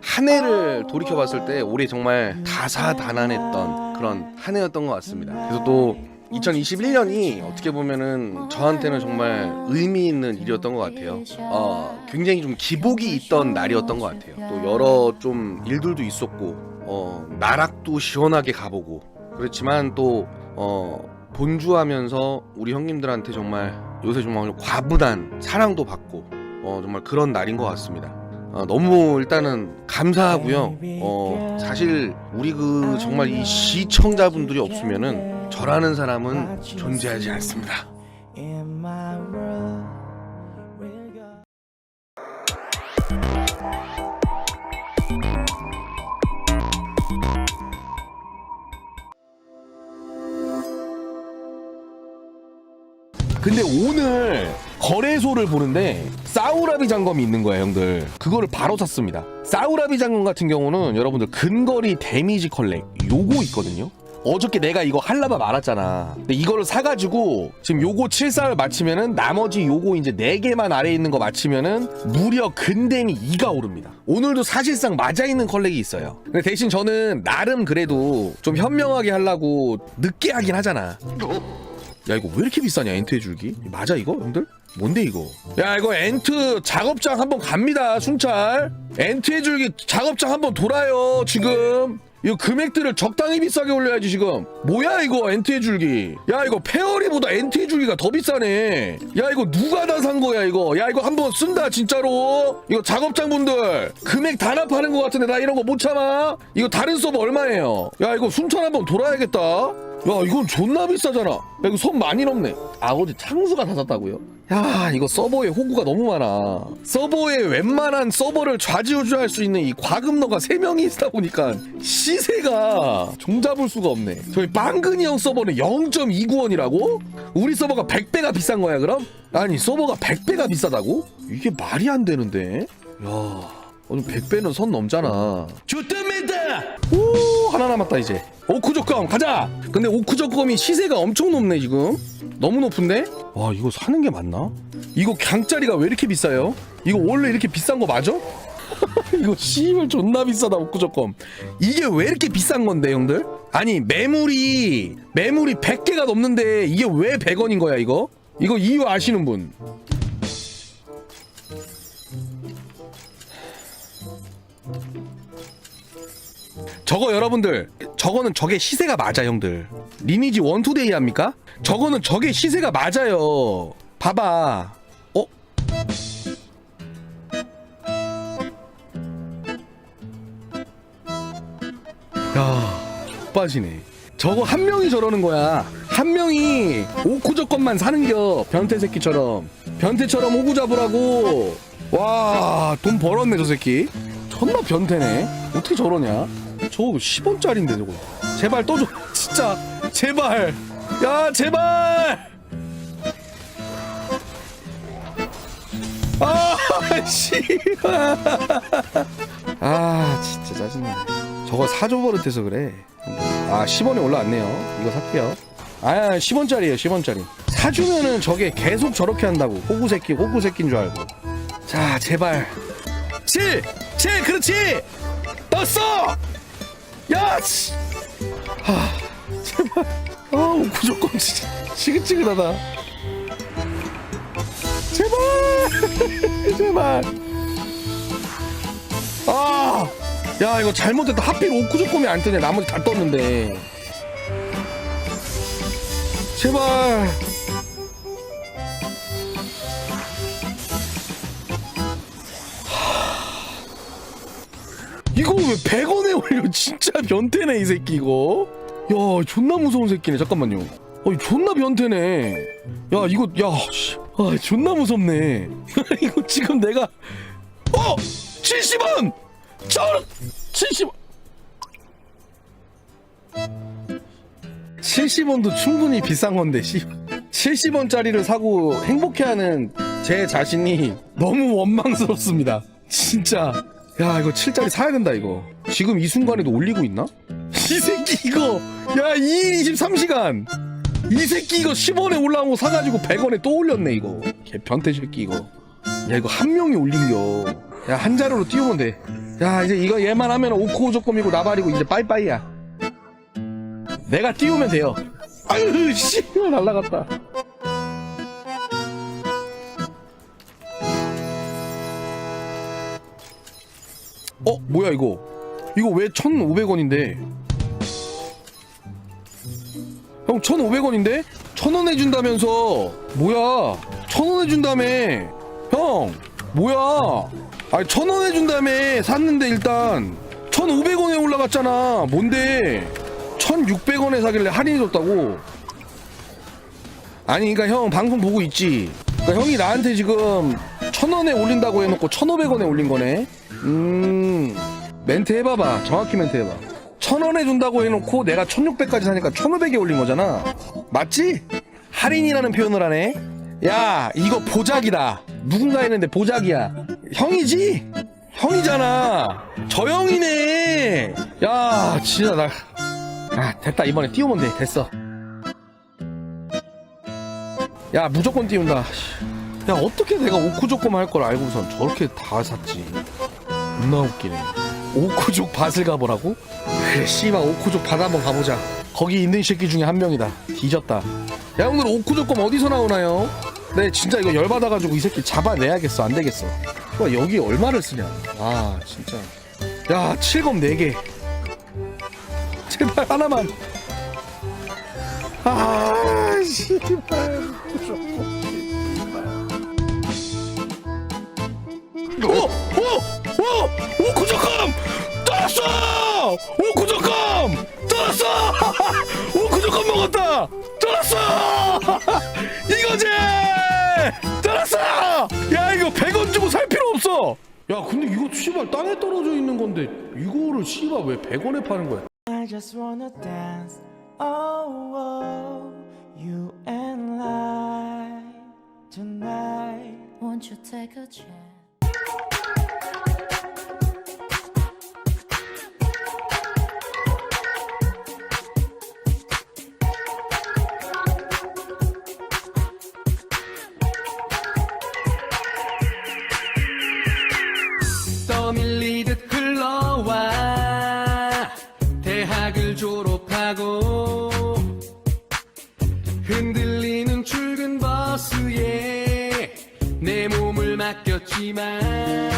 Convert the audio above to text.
한 해를 돌이켜봤을 때 올해 정말 다사다난했던 그런 한 해였던 것 같습니다. 그래서 또 2021년이 어떻게 보면은 저한테는 정말 의미 있는 일이었던 것 같아요. 어, 굉장히 좀 기복이 있던 날이었던 것 같아요. 또 여러 좀 일들도 있었고, 어, 나락도 시원하게 가보고, 그렇지만 또, 어, 본주하면서 우리 형님들한테 정말 요새 정말 과분한 사랑도 받고, 어, 정말 그런 날인 것 같습니다. 어, 너무 일단은 감사하고요. 어, 사실 우리 그 정말 이 시청자분들이 없으면은 저라는 사람은 존재하지 않습니다. 근데 오늘 거래소를 보는데 사우라비 장검이 있는 거예요, 형들. 그거를 바로 샀습니다. 사우라비 장검 같은 경우는 여러분들 근거리 데미지 컬렉 요거 있거든요. 어저께 내가 이거 할라바 말았잖아. 근데 이거를 사가지고 지금 요거 7사를 맞추면은 나머지 요거 이제 4개만 아래에 있는 거 맞추면은 무려 근댐이 2가 오릅니다. 오늘도 사실상 맞아있는 컬렉이 있어요. 근데 대신 저는 나름 그래도 좀 현명하게 하려고 늦게 하긴 하잖아. 야 이거 왜 이렇게 비싸냐 엔트의 줄기? 맞아 이거 형들? 뭔데 이거? 야 이거 엔트 작업장 한번 갑니다 순찰. 엔트의 줄기 작업장 한번 돌아요 지금. 이거 금액들을 적당히 비싸게 올려야지 지금. 뭐야 이거 엔트의 줄기? 야 이거 페어리보다 엔트의 줄기가 더 비싸네. 야 이거 누가 다 산 거야 이거? 야 이거 한번 쓴다 진짜로. 이거 작업장 분들 금액 단합하는 것 같은데 나 이런 거 못 참아? 이거 다른 서버 얼마예요? 야 이거 순찰 한번 돌아야겠다 야 이건 존나 비싸잖아 야 이거 손 많이 넘네 아버지 창수가 다 샀다고요? 야 이거 서버에 호구가 너무 많아 서버에 웬만한 서버를 좌지우지할 수 있는 이 과금너가 3명이 있다 보니까 시세가 종잡을 수가 없네 저희 빵근이 형 서버는 0.29원이라고? 우리 서버가 100배가 비싼 거야 그럼? 아니 서버가 100배가 비싸다고? 이게 말이 안 되는데 야 오늘 100배는 선 넘잖아 좋답니다 오 하나 남았다 이제. 오크조검 가자! 근데 오크조검이 시세가 엄청 높네 지금. 너무 높은데? 와 이거 사는 게 맞나? 이거 강짜리가 왜 이렇게 비싸요? 이거 원래 이렇게 비싼 거 맞아? 이거 씨발 존나 비싸다 오크조검 이게 왜 이렇게 비싼 건데 형들? 아니 매물이 매물이 100개가 넘는데 이게 왜 100원인 거야 이거? 이거 이유 아시는 분 저거 여러분들 저거는 저게 시세가 맞아 형들. 리니지 원투데이 합니까? 저거는 저게 시세가 맞아요. 봐봐. 어? 야 빠지네. 저거 한 명이 저러는 거야. 한 명이 오쿠저 것만 사는겨 변태 새끼처럼. 변태처럼 오구 잡으라고. 와 돈 벌었네 저 새끼. 존나 변태네. 어떻게 저러냐 저거 10원짜리인데 저거. 제발 떠줘. 진짜. 제발. 야 제발! 아 씨발. 아 진짜 짜증나네 저거 사줘 버릇해서 그래. 아 10원에 올라왔네요. 이거 살게요. 아 10원짜리에요 10원짜리. 사주면은 저게 계속 저렇게 한다고. 호구 새끼 호구 새끼인 줄 알고. 자 제발. 7 7 그렇지! 떴어 야 씨. 하 제발 아 무조건 진짜 지긋지긋하다 제발 제발 아, 야 이거 잘못했다. 하필 오크조kom이 안 뜨네. 나머지 다 떴는데. 제발. 이거 왜 100원에 올려? 진짜 변태네 이 새끼 이거. 야 존나 무서운 새끼네. 잠깐만요. 어이 존나 변태네. 야 이거 야 씨. 아 존나 무섭네. 이거 지금 내가 어 70원. 저 70원 70원도 충분히 비싼 건데 씨 70원짜리를 사고 행복해하는 제 자신이 너무 원망스럽습니다 진짜 야 이거 7짜리 사야 된다 이거 지금 이 순간에도 올리고 있나? 이 새끼 이거 야 2일 23시간 이 새끼 이거 10원에 올라온 거 사가지고 100원에 또 올렸네 이거 개 변태 새끼 이거 야 이거 한 명이 올린겨 야, 한 자루로 띄우면 돼. 야, 이제 이거 얘만 하면 오코 조금이고 나발이고 이제 빠이빠이야. 내가 띄우면 돼요. 아유, 씨, 날라갔다. 어, 뭐야, 이거? 이거 왜 1,500원인데? 형, 1,500원인데? 1,000원 해준다면서. 뭐야? 1,000원 해준다며. 형, 뭐야? 아니, 1,000원 해준다며. 샀는데, 일단. 1,500원에 올라갔잖아. 뭔데? 1,600원에 사길래 할인해줬다고. 아니, 그니까 형, 방송 보고 있지. 그니까 형이 나한테 지금 1,000원에 올린다고 해놓고 1,500원에 올린 거네? 음, 멘트 해봐봐. 정확히 멘트 해봐. 1,000원에 준다고 해놓고 내가 1,600까지 사니까 1,500에 올린 거잖아. 맞지? 할인이라는 표현을 하네. 야, 이거 보작이다. 누군가 했는데 보작이야. 형이지? 형이잖아. 저 형이네. 야, 진짜 나. 아, 됐다. 이번에 띄우면 돼. 됐어. 야, 무조건 띄운다. 야, 어떻게 내가 오쿠조금 할걸 알고선 저렇게 다 샀지. 존나 웃기네. 오쿠족 밭을 가보라고? 그래, 씨발, 오쿠족 밭 한번 가보자. 거기 있는 새끼 중에 한 명이다. 뒤졌다. 야, 형들 오쿠족금 어디서 나오나요? 네, 진짜 이거 열받아가지고 이 새끼 잡아내야겠어. 안 되겠어. 와, 여기 얼마를 쓰냐. 아, 진짜. 야, 7검 4개. 제발 하나만. 아, 씨발. 오! 오! 오! 오쿠조컴! 떨었어! 오쿠조컴! 떨었어! 오쿠조컴 먹었다! 떨었어! 이거지! 떨었어! 야 이거 100원 주고 살 필요 없어! 야 근데 이거 씨발 땅에 떨어져 있는 건데 이거를 씨발 왜 100원에 파는 거야? I just wanna dance. Oh, oh, you and I tonight. Won't you take a chance? man.